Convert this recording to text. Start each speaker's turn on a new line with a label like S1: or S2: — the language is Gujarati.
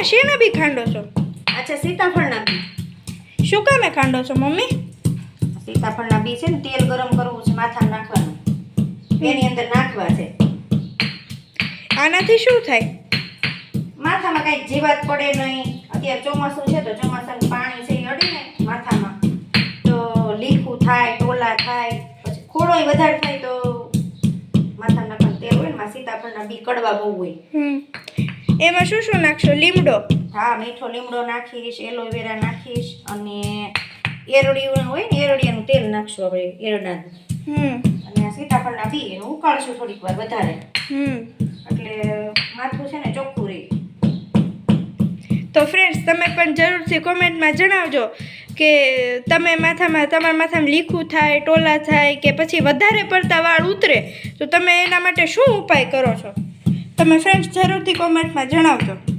S1: આ શેના બી ખાંડો છો?
S2: અચ્છા સીતાફળના બી.
S1: શું કામે ખાંડો છો મમ્મી?
S2: સીતાફળના બી છે ને તેલ ગરમ કરવું છે માથા નાખવાનું. એની અંદર નાખવા છે.
S1: આનાથી શું થાય?
S2: માથામાં કાંઈ જીવાત પડે નહીં. અત્યારે ચોમાસું છે તો ચોમાસાનું પાણી છે એ અડી ને માથામાં. તો લીખું થાય ટોલા થાય પછી ખોડોય વધારે થાય તો માથામાં નાખવાનું. તેલ હોય ને સીતાફળના બી કડવા બહુ હોય.
S1: એમાં શું શું નાખશો? લીમડો?
S2: હા મીઠો લીમડો નાખીશ એલોવેરા નાખીશ અને એરડિયું હોય ને એરડિયાનું તેલ નાખશું આપણે એરડાનું.
S1: હમ.
S2: અને સીતાફળના બી ઉકાળશું થોડીક વાર વધારે.
S1: હમ.
S2: એટલે માથું છે ને ચોખ્ખું રહે.
S1: તો ફ્રેન્ડ્સ તમે પણ જરૂરથી કોમેન્ટમાં જણાવજો કે તમે માથામાં તમારા માથામાં લીખું થાય ટોલા થાય કે પછી વધારે પડતા વાળ ઉતરે તો તમે એના માટે શું ઉપાય કરો છો? તમે ફ્રેન્ડ્સ જરૂરથી કોમેન્ટમાં જણાવજો.